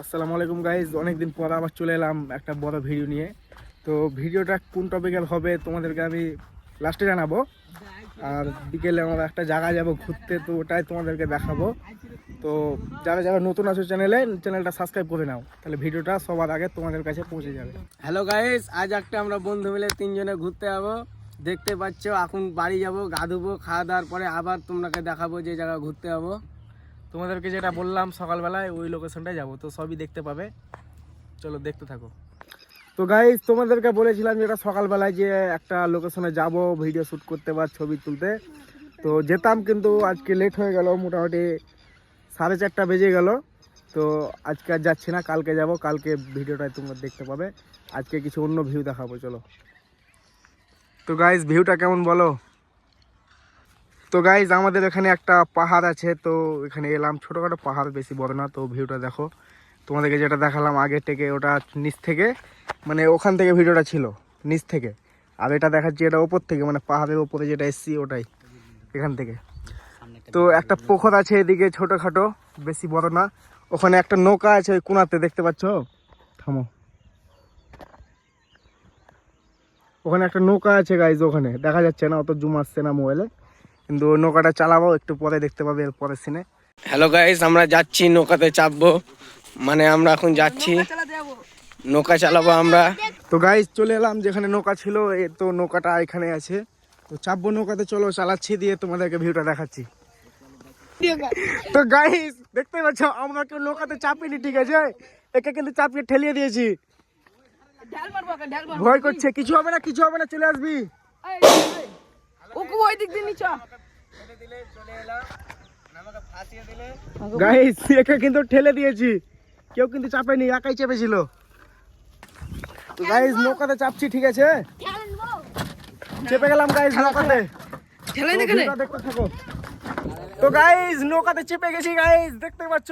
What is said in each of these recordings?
আসসালামু আলাইকুম গাইজ অনেকদিন পর আবার চলে এলাম একটা বড় ভিডিও নিয়ে। তো ভিডিওটা কোন টপিকের হবে, তোমাদেরকে আমি লাস্টে জানাব। আর বিকেলে আমরা একটা জায়গা যাব ঘুরতে, তো ওটাই তোমাদেরকে দেখাবো। তো যারা যারা নতুন আছো চ্যানেলে, চ্যানেলটা সাবস্ক্রাইব করে নাও। তাহলে ভিডিওটা সবার আগে তোমাদের কাছে পৌঁছে যাবে। হ্যালো গাইস আজ একটা আমরা বন্ধু মিলে তিনজনে ঘুরতে যাব। দেখতে পাচ্ছ, এখন বাড়ি যাব গা ধুবো খাওয়া দাওয়ার পরে আবার তোমাকে দেখাবো যে জায়গা ঘুরতে যাব। তোমাদেরকে যেটা বললাম সকালবেলায়, ওই লোকেশনটায় যাব, তো সবই দেখতে পাবে। চলো দেখতে থাকো। তো গাইজ তোমাদেরকে বলেছিলাম যে যেটা সকালবেলায় যে একটা লোকেশনে যাব ভিডিও শ্যুট করতে বা ছবি তুলতে। তো যেতাম কিন্তু আজকে লেট হয়ে গেল, মোটামুটি সাড়ে চারটা বেজে গেল। তো আজকে আর যাচ্ছি না, কালকে যাব, কালকে ভিডিওটায় তোমরা দেখতে পাবে। আজকে কিছু অন্য ভিউ দেখাবো, চলো। তো গাইজ ভিউটা কেমন বলো? তো গাইজ আমাদের এখানে একটা পাহাড় আছে, তো এখানে এলাম। ছোটোখাটো পাহাড়, বেশি বড় না, তো ভিউটা দেখো। তোমাদেরকে যেটা দেখালাম আগে থেকে, ওটা নিচ থেকে মানে ওখান থেকে ভিডিওটা ছিল, নিচ থেকে। আর এটা দেখাচ্ছি, এটা ওপর থেকে মানে পাহাড়ের ওপরে যেটা এসছি, ওটাই, এখান থেকে। তো একটা পোখর আছে এদিকে ছোটোখাটো, বেশি বড় না। ওখানে একটা নৌকা আছে ওই কোনাতে, দেখতে পাচ্ছ? থামো। ওখানে একটা নৌকা আছে গাইজ ওখানে। দেখা যাচ্ছে না, অত জুম আসছে না মোবাইলে কিন্তু নৌকাটা চালাবো, একটু পরে দেখতে পাবে এর পরের সিনে হ্যালো গাইস আমরা যাচ্ছি, নৌকাতে চাপবো। মানে আমরা এখন যাচ্ছি। নৌকা চালাবো আমরা। তো গাইজ চলে এলাম যেখানে নৌকা ছিল এ তো নৌকাটা এখানে আছে। তো চাপবো নৌকাতে চলো চালাচ্ছি দিয়ে তোমাদেরকে ভিউটা দেখাচ্ছি। তো গাইজ দেখতে পাচ্ছ আমরা কেউ নৌকাতে চাপিনি ঠিক আছে? একে কিন্তু চাপিয়ে ঠেলিয়ে দিয়েছি। ভয় করছে কিছু হবে না কিছু হবে না চলে আসবি। ওকে ওই দিক দিয়ে নিচা। গাইজ একে কিন্তু ঠেলে দিয়েছি। কেউ কিন্তু চাপেনি একাই চেপেছিল। তো গাইজ নৌকাতে চাপছি ঠিক আছে? চেপে গেলাম গাইজ নৌকাতে। দেখতে থাকো। তো গাইজ নৌকাতে চেপে গেছি গাইজ দেখতে পাচ্ছ?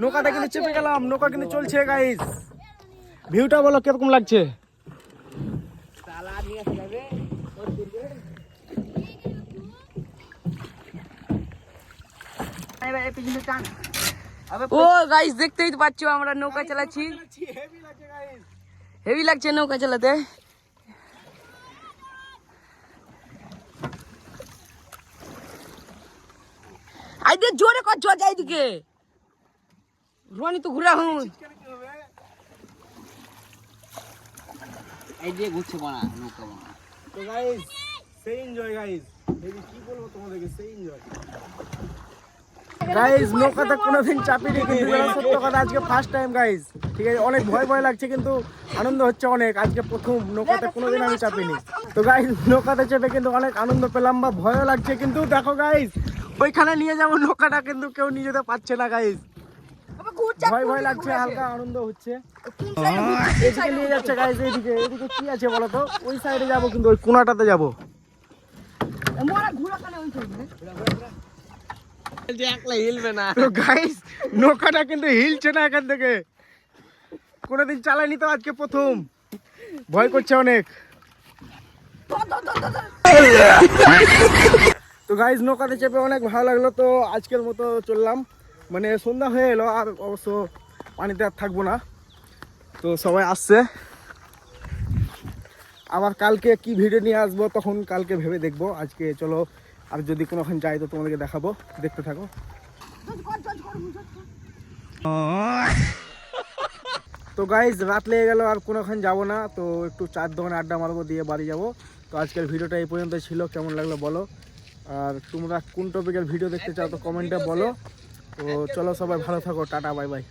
নৌকাতে কিন্তু চেপে গেলাম নৌকা কিন্তু চলছে গাইজ ভিউটা বলো কীরকম লাগছে? ও গাইস দেখতেই তো পাচ্ছ আমরা নৌকা চালাচ্ছি। হেভি লাগছে নৌকা চালাতে। আইদের জোরে কর জোর যাই দিকে রনি তো ঘুরা হুন এই দিয়ে ঘুরছে বানা নৌকা বানা। তো গাইজ সেই এনজয় গাইজ কি বলব তোমাদেরকে? সেই এনজয় গাইজ নৌকাতে কোনোদিন চাপিনি কিন্তু সত্য কথা আজকে ফার্স্ট টাইম গাইজ ঠিক আছে অনেক ভয় ভয় লাগছে কিন্তু আনন্দ হচ্ছে অনেক। আজকে প্রথম নৌকাতে কোনোদিন আমি চাপিনি তো গাইজ নৌকাতে চেপে কিন্তু অনেক আনন্দ পেলাম বা ভয়ও লাগছে কিন্তু দেখো গাইজ ওইখানে নিয়ে যাব নৌকাটা কিন্তু কেউ নিয়ে যেতে পারছে না গাইজ ভয় ভয় লাগছে হালকা আনন্দ হচ্ছে। এদিকে নিয়ে যাচ্ছে গাইজ এইদিকে এদিকে কি আছে বলো তো ওই সাইডে যাব কিন্তু ওই কোনাটাতে যাব। একলা তো গাইস নৌকাটা কিন্তু হিলছে না এখান থেকে। কোনোদিন চালাইনি তো আজকে প্রথম। ভয় করছে অনেক। তো গাইস নৌকাতে চেপে অনেক ভালো লাগল, তো আজকের মতো চললাম। মানে সন্ধ্যা হয়ে এলো, আর অবশ্য পানিতে আর থাকব না। তো, সবাই আসছে। আবার কালকে কি ভিডিও নিয়ে আসব, তখন কালকে ভেবে দেখব। আজকে চলো আর যদি কোনোখানে যাই তো তোমাদেরকে দেখাবো, দেখতে থাকো। তো গাইজ রাত লেগে গেল, আর কোনোখানে যাব না, তো একটু চার দোকানে আড্ডা মারবো, দিয়ে বাড়ি যাব। তো আজকের ভিডিওটা এই পর্যন্ত ছিল, কেমন লাগল বলো। আর তোমরা কোন টপিকের ভিডিও দেখতে চাও, তো কমেন্টে বলো। তো চলো সবাই ভালো থাকো, টাটা বাই বাই